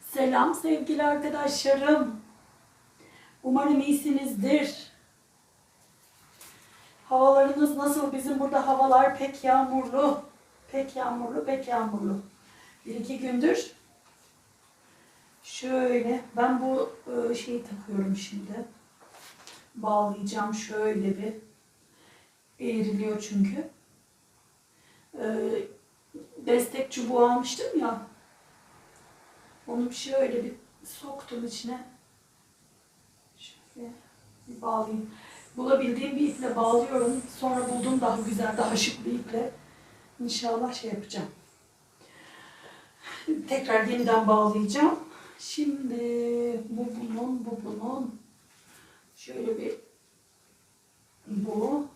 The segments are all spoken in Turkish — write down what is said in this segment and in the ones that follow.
Selam sevgili arkadaşlarım. Umarım iyisinizdir. Havalarınız nasıl? Bizim burada havalar pek yağmurlu. Pek yağmurlu, pek yağmurlu. Bir iki gündür şöyle ben bu e, şeyi takıyorum şimdi. Bağlayacağım şöyle bir. Eğriliyor çünkü. E, destek çubuğu almıştım ya. Onu şöyle bir soktum içine. Şöyle bir bağlayayım. Bulabildiğim bir iple bağlıyorum. Sonra buldum daha güzel, daha şık bir iple. İnşallah şey yapacağım. Tekrar yeniden bağlayacağım. Şimdi bu bunun, bu bunun. Şöyle bir bu.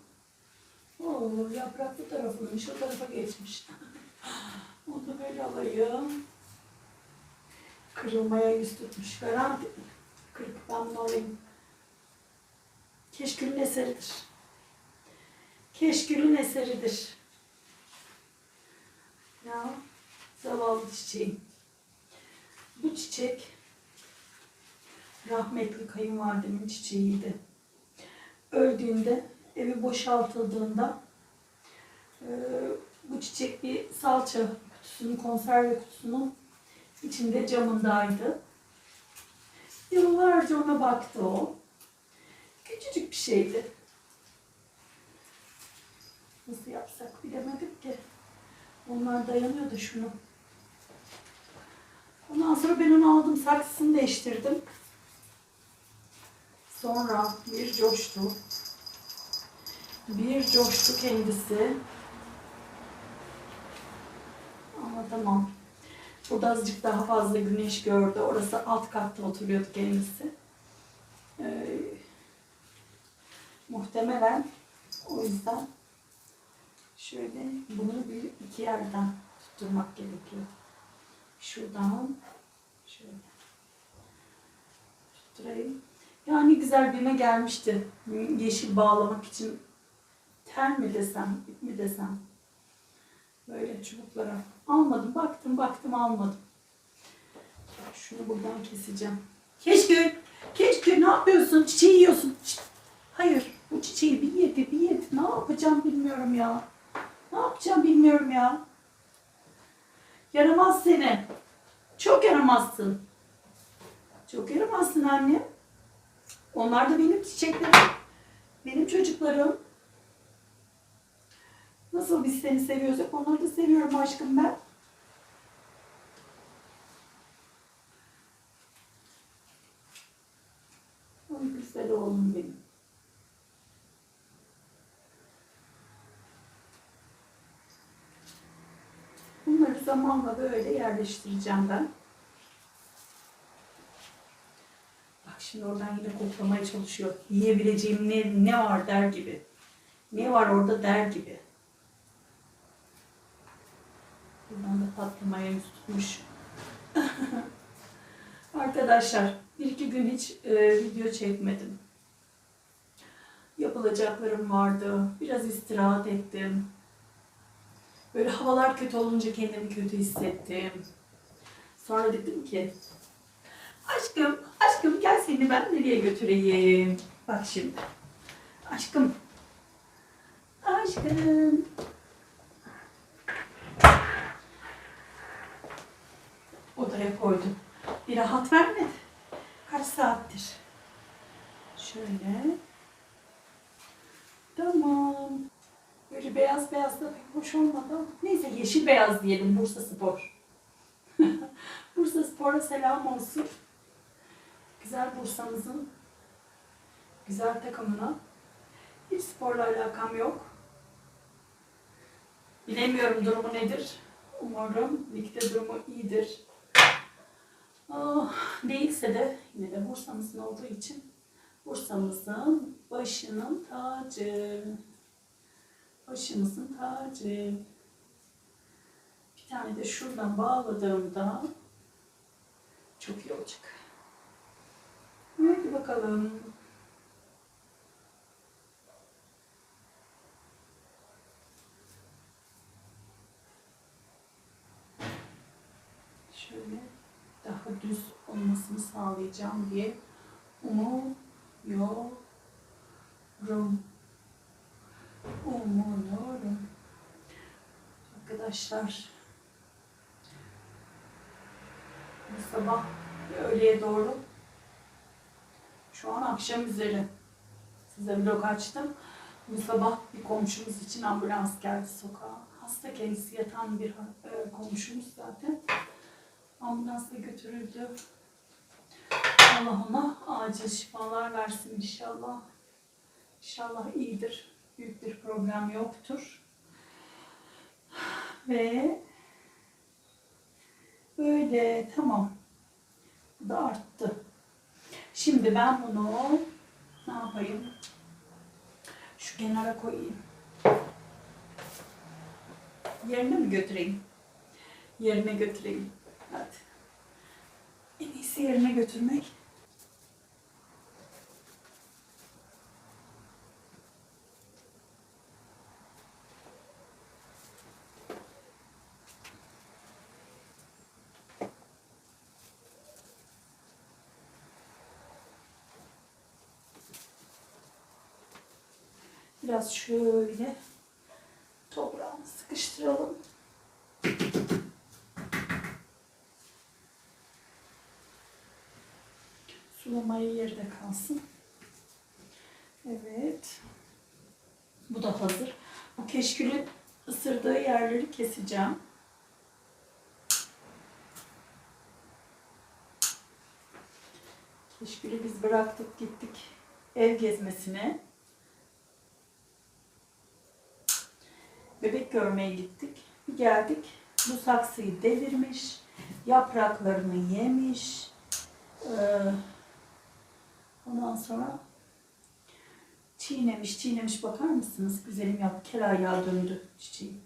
Oo, yaprak bu tarafıymış, o tarafa geçmiş. Onu böyle alayım kırılmaya yüz tutmuş. Garanti kırık ben bunu alayım. Keşkülün eseridir. Keşkülün eseridir. Ya zavallı çiçeğim. Bu çiçek rahmetli kayınvalidemin çiçeğiydi. Öldüğünde evi boşaltıldığında e, bu çiçek bir salça kutusunun, konserve kutusunun içinde camındaydı. Yıllarca ona baktı o. Küçücük bir şeydi. Nasıl yapsak bilemedik Onlar dayanıyordu şunu. Ondan sonra ben onu aldım, saksısını değiştirdim. Sonra bir coştu. Bir coştu kendisi. Ama tamam. Burada azıcık daha fazla güneş gördü. Orası alt katta oturuyordu kendisi. Ee, muhtemelen o yüzden şöyle bunu bir iki yerden tutturmak gerekiyor. Şuradan şöyle tutturayım. Yani güzel birine gelmişti. Yeşil bağlamak için tel mi desem, ip mi desem. Böyle çubuklara. Almadım. Baktım baktım almadım. Şunu buradan keseceğim. Keşkül. Keşkül ne yapıyorsun? Çiçeği yiyorsun. Hayır. Bu çiçeği bir yedi bir yedi. Ne yapacağım bilmiyorum ya. Ne yapacağım bilmiyorum ya. Yaramaz seni. Çok yaramazsın. Çok yaramazsın anne. Onlar da benim çiçeklerim. Benim çocuklarım. Nasıl biz seni seviyorsak onları da seviyorum aşkım ben. Ay güzel oğlum benim. Bunları zamanla böyle yerleştireceğim ben. Bak şimdi oradan yine koklamaya çalışıyor. Yiyebileceğim ne, ne var der gibi. Ne var orada der gibi. Buradan da patlamaya yüz tutmuş. Arkadaşlar bir iki gün hiç e, video çekmedim. Yapılacaklarım vardı. Biraz istirahat ettim. Böyle havalar kötü olunca kendimi kötü hissettim. Sonra dedim ki aşkım, aşkım gel seni ben nereye götüreyim? Bak şimdi. Aşkım. Aşkım. odaya koydum. Bir rahat vermedi. Kaç saattir. Şöyle. Tamam. Böyle beyaz beyaz da hoş olmadı ama. Neyse yeşil beyaz diyelim Bursa Spor. Bursa Spor'a selam olsun. Güzel Bursa'mızın güzel takımına. Hiç sporla alakam yok. Bilemiyorum durumu nedir. Umarım ligde durumu iyidir. Oh, değilse de yine de Bursa'mızın olduğu için Bursa'mızın başının tacı. Başımızın tacı. tane de şuradan bağladığımda çok iyi olacak. Hadi bakalım. Şöyle daha düz olmasını sağlayacağım diye. Umuyorum. Arkadaşlar bu sabah öğleye doğru şu an akşam üzeri size vlog açtım. Bu sabah bir komşumuz için ambulans geldi sokağa. Hasta kendisi yatan bir e, komşumuz zaten. Ambulansla götürüldü. Allah ona acil şifalar versin inşallah. İnşallah iyidir. Büyük bir problem yoktur. Ve böyle tamam. Bu da arttı. Şimdi ben bunu ne yapayım? Şu kenara koyayım. Yerine mi götüreyim? Yerine götüreyim. Hadi. En iyisi yerine götürmek. Biraz şöyle toprağını sıkıştıralım. Sulamayı yerde kalsın. Evet. Bu da hazır. Bu keşkülün ısırdığı yerleri keseceğim. Keşkülü biz bıraktık gittik ev gezmesine. Görmeye gittik. Bir geldik. Bu saksıyı devirmiş. Yapraklarını yemiş. Ee, ondan sonra çiğnemiş, çiğnemiş bakar mısınız? Güzelim yap, kel ayağı döndü çiçeği.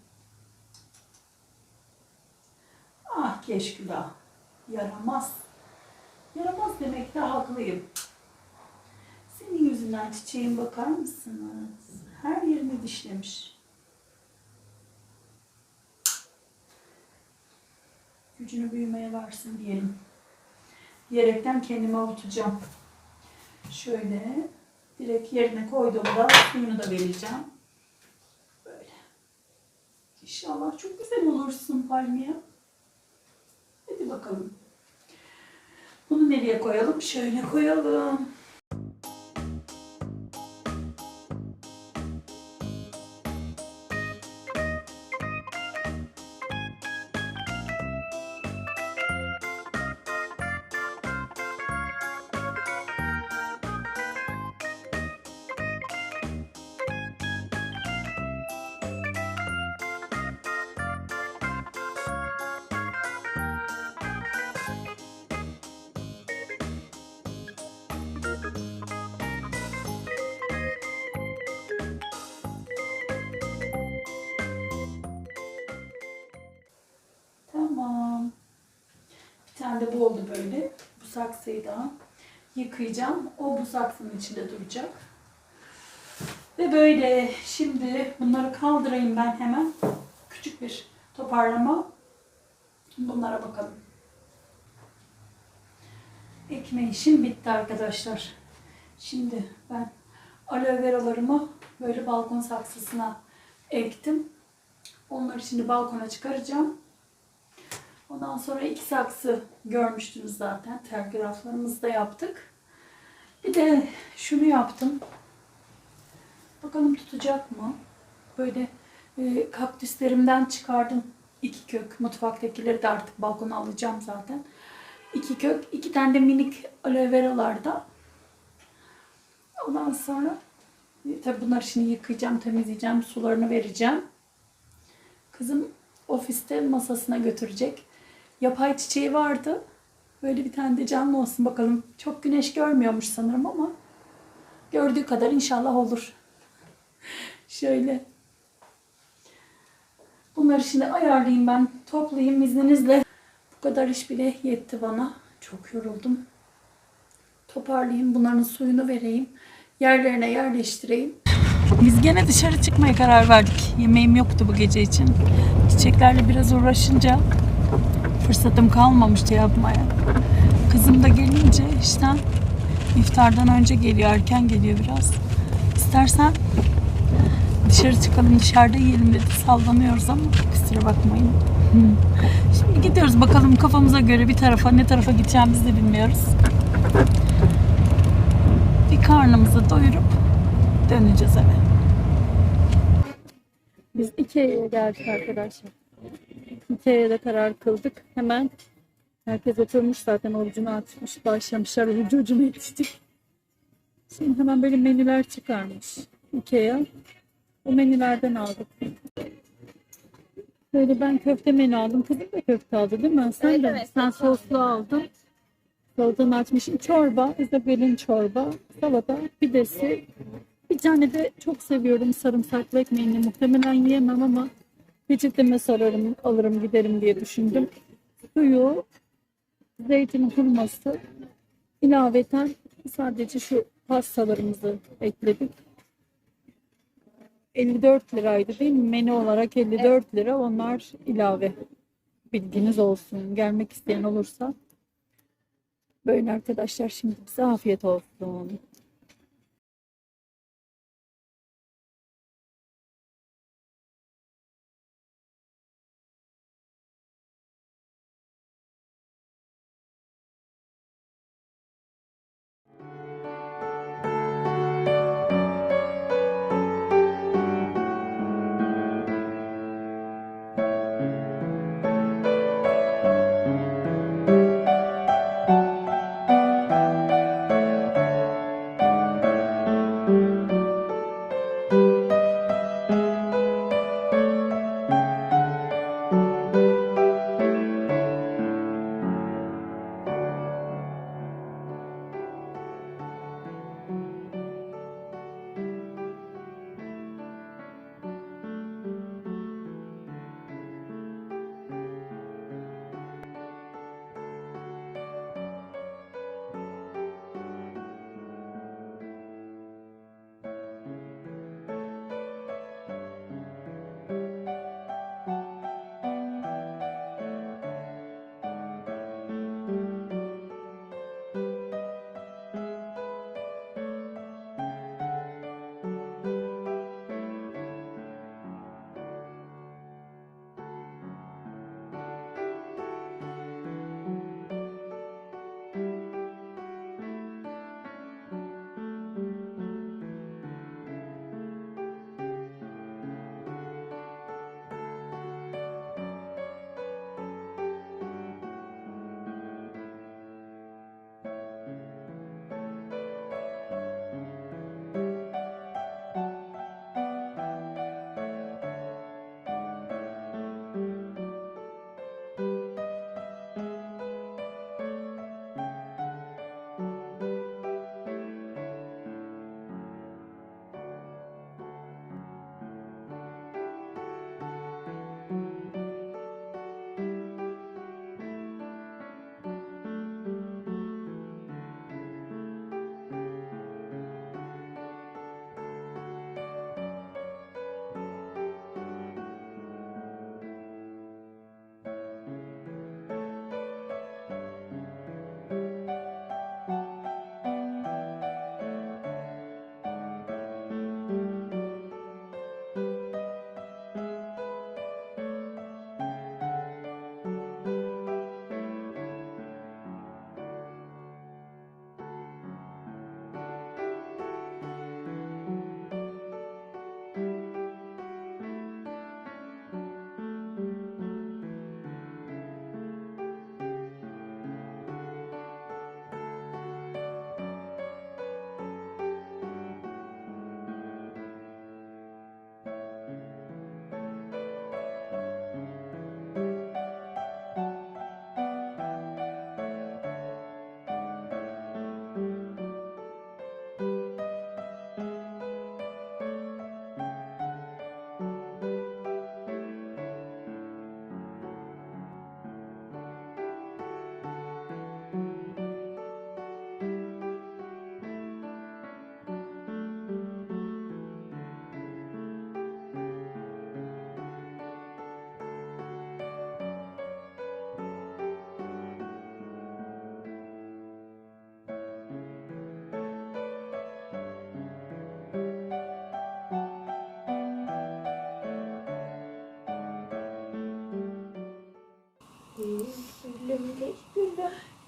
Ah keşkülah. Yaramaz. Yaramaz demekte haklıyım. Senin yüzünden çiçeğin bakar mısınız? Her yerini dişlemiş. Gücünü büyümeye varsın diyelim. Diyerekten kendimi avutacağım. Şöyle direkt yerine koyduğumda suyunu da vereceğim. Böyle. İnşallah çok güzel olursun palmiye. Hadi bakalım. Bunu nereye koyalım? Şöyle koyalım. De bu oldu böyle. Bu saksıyı da yıkayacağım. O bu saksının içinde duracak. Ve böyle şimdi bunları kaldırayım ben hemen. Küçük bir toparlama. Bunlara bakalım. Ekme işim bitti arkadaşlar. Şimdi ben aloe veralarımı böyle balkon saksısına ektim. Onları şimdi balkona çıkaracağım. Ondan sonra iki saksı görmüştünüz zaten. Telgraflarımızı da yaptık. Bir de şunu yaptım. Bakalım tutacak mı? Böyle e, kaktüslerimden çıkardım iki kök. Mutfaktakileri de artık balkona alacağım zaten. İki kök, iki tane de minik aloe veralarda. Ondan sonra e, tabi bunları şimdi yıkayacağım, temizleyeceğim, sularını vereceğim. Kızım ofiste masasına götürecek. Yapay çiçeği vardı. Böyle bir tane de canlı olsun bakalım. Çok güneş görmüyormuş sanırım ama gördüğü kadar inşallah olur. Şöyle. Bunları şimdi ayarlayayım ben. Toplayayım izninizle. Bu kadar iş bile yetti bana. Çok yoruldum. Toparlayayım. Bunların suyunu vereyim. Yerlerine yerleştireyim. Biz gene dışarı çıkmaya karar verdik. Yemeğim yoktu bu gece için. Çiçeklerle biraz uğraşınca fırsatım kalmamıştı yapmaya. Kızım da gelince işte iftardan önce geliyor. Erken geliyor biraz. İstersen dışarı çıkalım dışarıda yiyelim dedi. Sallanıyoruz ama kusura bakmayın. Şimdi gidiyoruz bakalım kafamıza göre bir tarafa ne tarafa gideceğimizi de bilmiyoruz. Bir karnımızı doyurup döneceğiz eve. Biz Ikea'ya geldik arkadaşlar. Ikea'ya da karar kıldık. Hemen herkes oturmuş zaten orucunu açmış. Başlamışlar orucu ucuna yetiştik. Şimdi hemen böyle menüler çıkarmış Ikea. O menülerden aldık. Böyle ben köfte menü aldım. Kızım da köfte aldı değil mi? Sen Evet, de. evet, Sen soslu aldın. Salatanı açmış. Çorba. İzabel'in çorba. Salata. Pidesi. Bir tane de çok seviyorum sarımsaklı ekmeğini. Muhtemelen yiyemem ama peçeteme sararım, alırım giderim diye düşündüm. Suyu, zeytin hurması, ilaveten sadece şu pastalarımızı ekledik. 54 liraydı değil mi? Menü olarak 54 lira. Onlar ilave. Bilginiz olsun. Gelmek isteyen olursa. Böyle arkadaşlar şimdi bize afiyet olsun.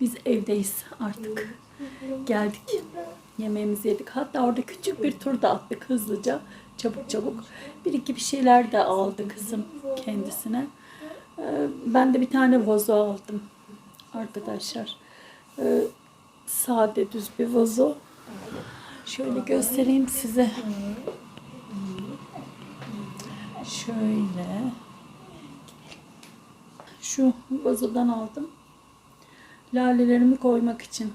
Biz evdeyiz artık. Geldik. Yemeğimizi yedik. Hatta orada küçük bir tur da attık hızlıca. Çabuk çabuk. Bir iki bir şeyler de aldı kızım kendisine. Ee, Ben de bir tane vazo aldım. Arkadaşlar. Ee, Sade düz bir vazo. Şöyle göstereyim size. Şöyle. Şu vazodan aldım. Lalelerimi koymak için.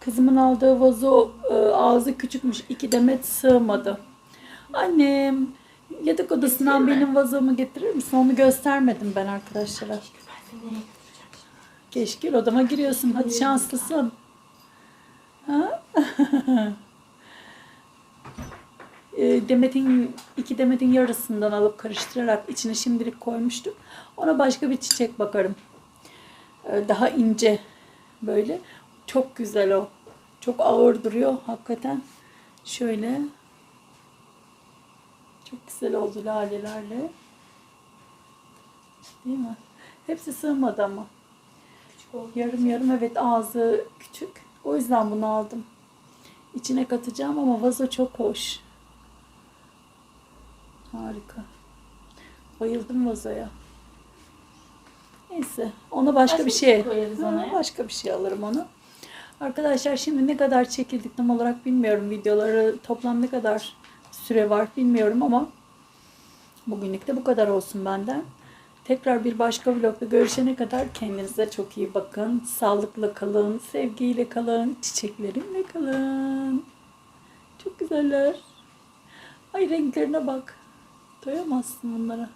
Kızımın aldığı vazo e, ağzı küçükmüş. iki demet sığmadı. Annem yatak odasından benim vazomu getirir misin? Onu göstermedim ben arkadaşlara. Keşke odama giriyorsun. Hadi şanslısın. Ha? E, Demet'in iki demetin yarısından alıp karıştırarak içine şimdilik koymuştum. Ona başka bir çiçek bakarım. E, Daha ince böyle. Çok güzel o. Çok ağır duruyor hakikaten. Şöyle. Çok güzel oldu lalelerle. Değil mi? Hepsi sığmadı ama. Yarım yarım evet ağzı küçük. O yüzden bunu aldım. İçine katacağım ama vazo çok hoş. Harika. Bayıldım vazoya. Neyse. Ona başka, Başka bir şey. Ha, ona ya. Başka bir şey alırım onu. Arkadaşlar şimdi ne kadar çekildik tam olarak bilmiyorum. Videoları toplam ne kadar süre var bilmiyorum ama bugünlük de bu kadar olsun benden. Tekrar bir başka vlogda görüşene kadar kendinize çok iyi bakın. Sağlıkla kalın, sevgiyle kalın, çiçeklerimle kalın. Çok güzeller. Ay renklerine bak. Doyamazsın onlara.